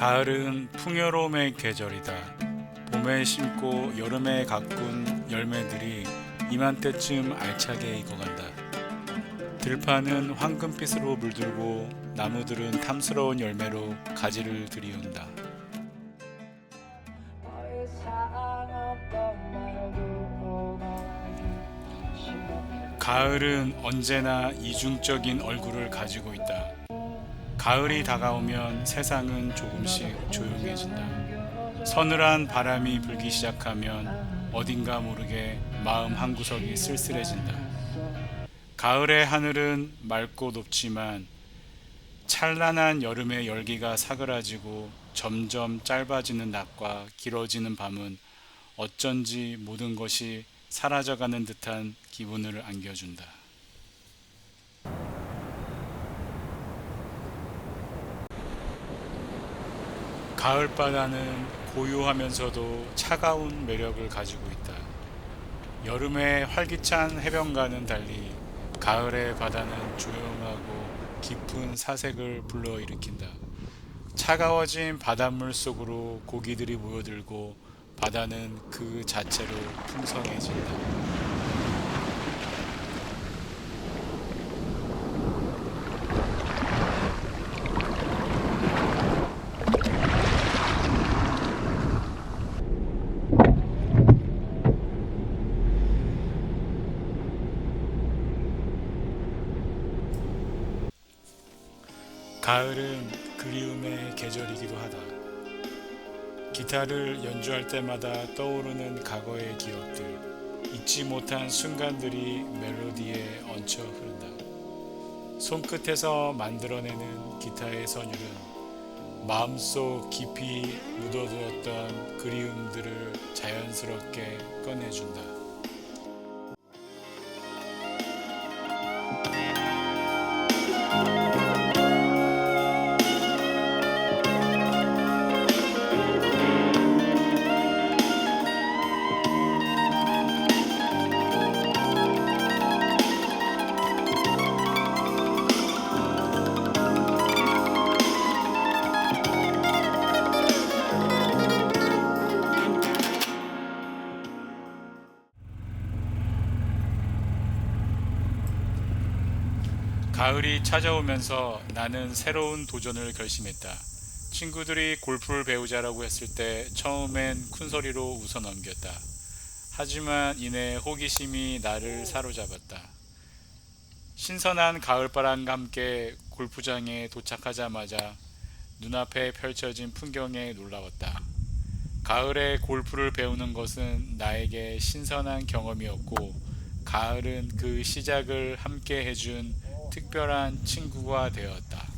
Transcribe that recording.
가을은 풍요로움의 계절이다. 봄에 심고 여름에 가꾼 열매들이 이맘때쯤 알차게 익어간다. 들판은 황금빛으로 물들고 나무들은 탐스러운 열매로 가지를 들이운다. 가을은 언제나 이중적인 얼굴을 가지고 있다. 가을이 다가오면 세상은 조금씩 조용해진다. 서늘한 바람이 불기 시작하면 어딘가 모르게 마음 한구석이 쓸쓸해진다. 가을의 하늘은 맑고 높지만 찬란한 여름의 열기가 사그라지고 점점 짧아지는 낮과 길어지는 밤은 어쩐지 모든 것이 사라져가는 듯한 기분을 안겨준다. 가을 바다는 고요하면서도 차가운 매력을 가지고 있다. 여름의 활기찬 해변과는 달리 가을의 바다는 조용하고 깊은 사색을 불러일으킨다. 차가워진 바닷물 속으로 고기들이 모여들고 바다는 그 자체로 풍성해진다. 가을은 그리움의 계절이기도 하다. 기타를 연주할 때마다 떠오르는 과거의 기억들, 잊지 못한 순간들이 멜로디에 얹혀 흐른다. 손끝에서 만들어내는 기타의 선율은 마음속 깊이 묻어두었던 그리움들을 자연스럽게 꺼내준다. 가을이 찾아오면서 나는 새로운 도전을 결심했다. 친구들이 골프를 배우자라고 했을 때 처음엔 큰 소리로 웃어 넘겼다. 하지만 이내 호기심이 나를 사로잡았다. 신선한 가을바람과 함께 골프장에 도착하자마자 눈앞에 펼쳐진 풍경에 놀라웠다. 가을에 골프를 배우는 것은 나에게 신선한 경험이었고, 가을은 그 시작을 함께 해준 특별한 친구가 되었다.